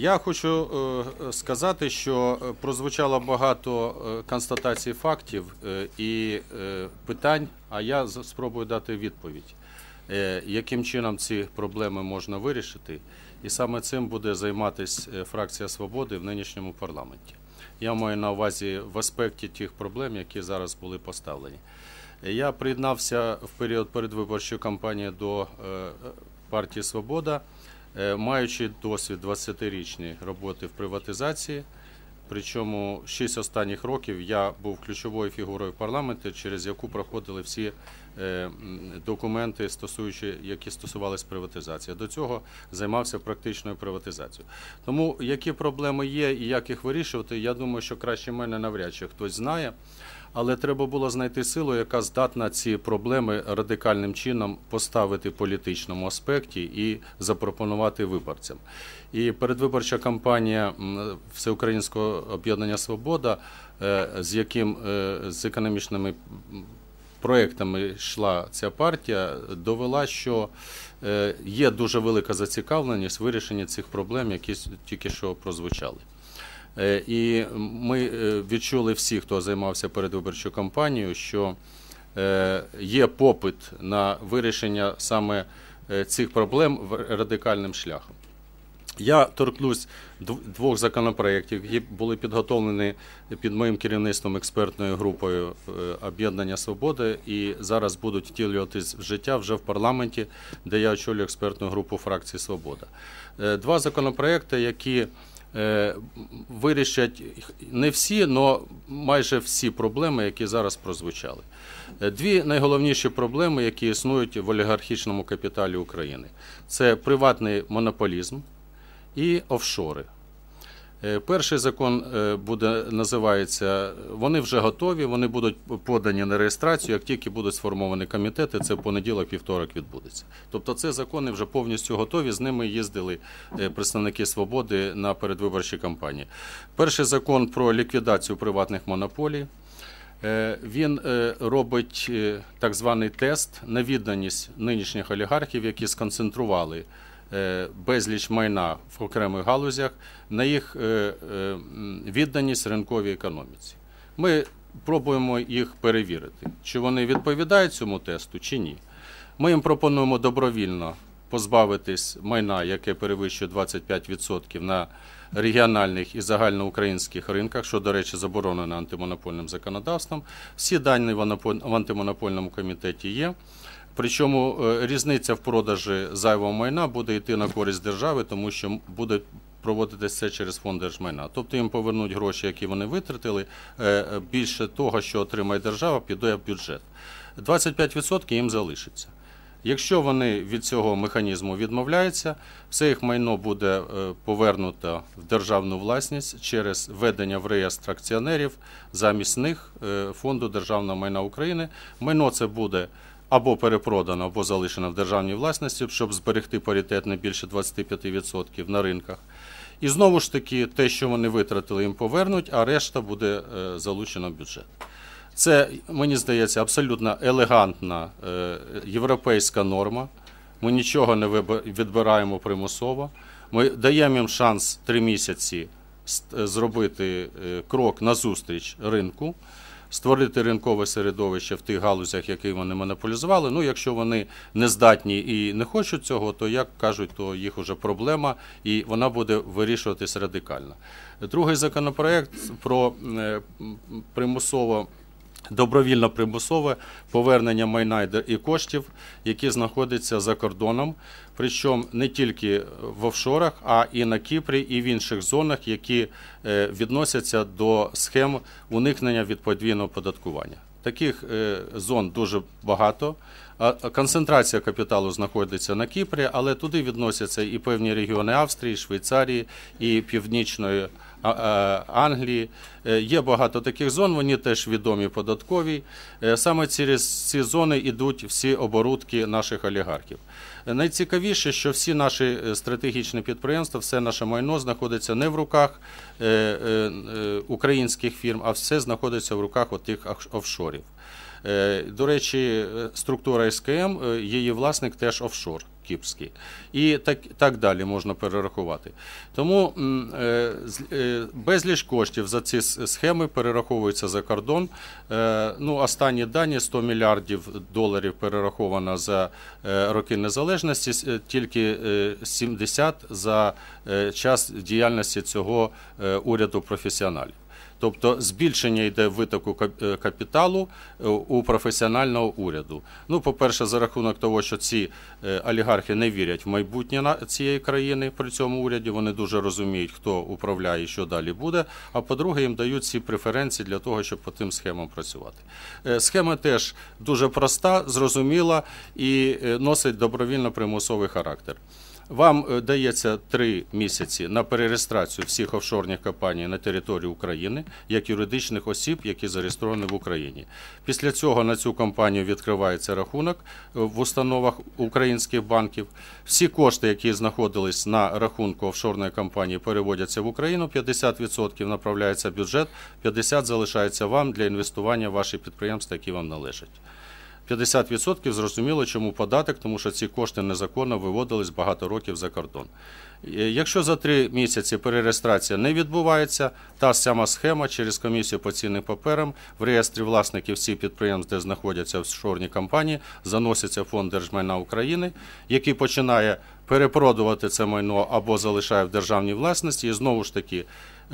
Я хочу е, сказати, що е, прозвучало багато е, констатацій фактів і питань, а я спробую дати відповідь, яким чином ці проблеми можна вирішити. І саме цим буде займатися фракція свободи в нинішньому парламенті. Я маю на увазі в аспекті тих проблем, які зараз були поставлені. Я приєднався в період передвиборчої кампанії до партії Свобода, маючи досвід 20-річної роботи в приватизації. Причому 6 останніх років я був ключовою фігурою в парламенті, через яку проходили всі е, документи, стосуючи, які стосувалися приватизації. До цього займався практичною приватизацією. Тому які проблеми є і як їх вирішувати, я думаю, що краще мене навряд чи хтось знає. Але треба було знайти силу, яка здатна ці проблеми радикальним чином поставити в політичному аспекті і запропонувати виборцям. І передвиборча кампанія Всеукраїнського об'єднання Свобода, е, з яким е, з економічними проектами йшла ця партія, довела, що е, є дуже велика зацікавленість в вирішенні цих проблем, які тільки що прозвучали. Е, І ми е, відчули всі, хто займався передвиборчою кампанією, що е, є попит на вирішення саме цих проблем радикальним шляхом. Я торкнусь двох законопроєктів, які були підготовлені під моїм керівництвом експертною групою об'єднання свободи і зараз будуть втілюватись в життя вже в парламенті, де я очолюю експертну групу фракції Свобода. Два законопроекти, які вирішать не всі, але майже всі проблеми, які зараз прозвучали. Е, Дві найголовніші проблеми, які існують в олігархічному капіталі України, це приватний монополізм і офшори. Е, Перший закон е, буде називається. Вони вже готові, вони будуть подані на реєстрацію, як тільки будуть сформовані комітети, це в понеділок, вівторок відбудеться. Тобто, це закони вже повністю готові. З ними їздили е, представники свободи на передвиборчі кампанії. Перший закон про ліквідацію приватних монополій. Він робить так званий тест на відданість нинішніх олігархів, які сконцентрували безліч майна в окремих галузях, на їх е, е, відданість ринковій економіці. Ми пробуємо їх перевірити, чи вони відповідають цьому тесту, чи ні. Ми їм пропонуємо добровільно позбавитись майна, яке перевищує 25% на регіональних і загальноукраїнських ринках, що, до речі, заборонено антимонопольним законодавством. Всі дані в антимонопольному комітеті є. Причому е, різниця в продажі зайвого майна буде йти на користь держави, тому що буде проводитися це через фонд держмайна. Тобто їм повернуть гроші, які вони витратили. е, е, Більше того, що отримає держава, піде в бюджет. 25% їм залишиться. Якщо вони від цього механізму відмовляються, все їх майно буде повернуто в державну власність через введення в реєстр акціонерів замість них фонду державного майна України. Майно це буде або перепродано, або залишено в державній власності, щоб зберегти паритет не більше 25% на ринках. І знову ж таки, те, що вони витратили, їм повернуть, а решта буде е, залучено в бюджет. Це, мені здається, абсолютно елегантна е, європейська норма. Ми нічого не відбираємо примусово. Ми даємо їм шанс три місяці зробити е, крок назустріч ринку, створити ринкове середовище в тих галузях, які вони монополізували. Ну, якщо вони не здатні і не хочуть цього, то як кажуть, то їх уже проблема, і вона буде вирішуватись радикально. Другий законопроект про е, примусово добровільно примусове повернення майна і коштів, які знаходяться за кордоном, причому не тільки в офшорах, а і на Кіпрі, і в інших зонах, які е, відносяться до схем уникнення від подвійного податкування. Таких е, зон дуже багато. Концентрація капіталу знаходиться на Кіпрі, але туди відносяться і певні регіони Австрії, Швейцарії, і Північної Англії. Е, Є багато таких зон, вони теж відомі податкові. Е, Саме через ці зони йдуть всі оборудки наших олігархів. Е, Найцікавіше, що всі наші е, стратегічні підприємства, все наше майно знаходиться не в руках е, е, е, українських фірм, а все знаходиться в руках отих офшорів. Е, До речі, е, структура СКМ, е, її власник теж офшор. Кіпрський. І так, так далі можна перерахувати. Тому е, е, безліч коштів за ці схеми перераховуються за кордон. Е, ну, останні дані 100 мільярдів доларів перераховано за роки незалежності, тільки е, 70 за час діяльності цього уряду професіоналів. Тобто збільшення йде витоку е, капіталу е, у професіонального уряду. Ну, по-перше, за рахунок того, що ці е, олігархи не вірять в майбутнє цієї країни при цьому уряді, вони дуже розуміють, хто управляє і що далі буде. А по-друге, їм дають ці преференції для того, щоб по тим схемам працювати. Схема теж дуже проста, зрозуміла і носить добровільно примусовий характер. Вам е, дається три місяці на перереєстрацію всіх офшорних компаній на території України як юридичних осіб, які зареєстровані в Україні. Після цього на цю компанію відкривається рахунок е, в установах українських банків. Всі кошти, які знаходились на рахунку офшорної компанії, переводяться в Україну. 50% направляється бюджет, 50% залишається вам для інвестування в ваші підприємства, які вам належать. 50% зрозуміло, чому податок, тому що ці кошти незаконно виводились багато років за кордон. Якщо за три місяці перереєстрація не відбувається, та сама схема через комісію по цінним паперам в реєстрі власників всіх підприємств, де знаходяться офшорні компанії, заноситься фонд держмайна України, який починає перепродувати це майно або залишає в державній власності, і знову ж таки.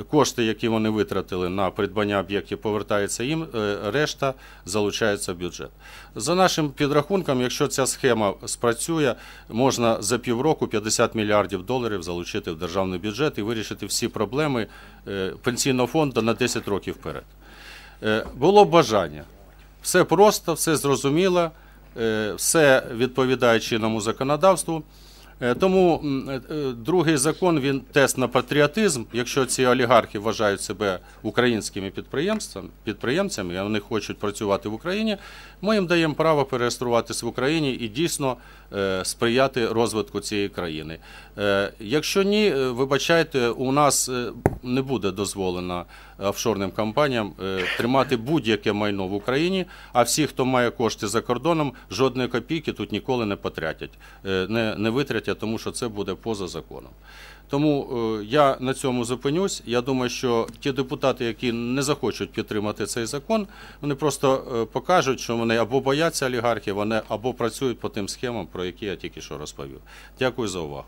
Кошти, які вони витратили на придбання об'єктів, повертаються їм, е, решта залучається в бюджет. За нашим підрахунком, якщо ця схема спрацює, можна за півроку 50 мільярдів доларів залучити в державний бюджет і вирішити всі проблеми е, пенсійного фонду на 10 років вперед. Е, Було бажання. Все просто, все зрозуміло, все відповідає чинному законодавству. Е, Тому е, е, другий закон він тест на патріотизм. Якщо ці олігархи вважають себе українськими підприємцями, підприємцями, і вони хочуть працювати в Україні, ми їм даємо право перереєструватися в Україні і дійсно сприяти розвитку цієї країни. Е, Якщо ні, е, вибачайте, у нас е, не буде дозволено офшорним компаніям е, тримати будь-яке майно в Україні, а всі, хто має кошти за кордоном, жодної копійки тут ніколи не потратять, е, не, не витратять, тому що це буде поза законом. Тому е, я на цьому зупинюсь. Я думаю, що ті депутати, які не захочуть підтримати цей закон, вони просто е, покажуть, що вони або бояться олігархів, вони або працюють по тим схемам, про які я тільки що розповів. Дякую за увагу.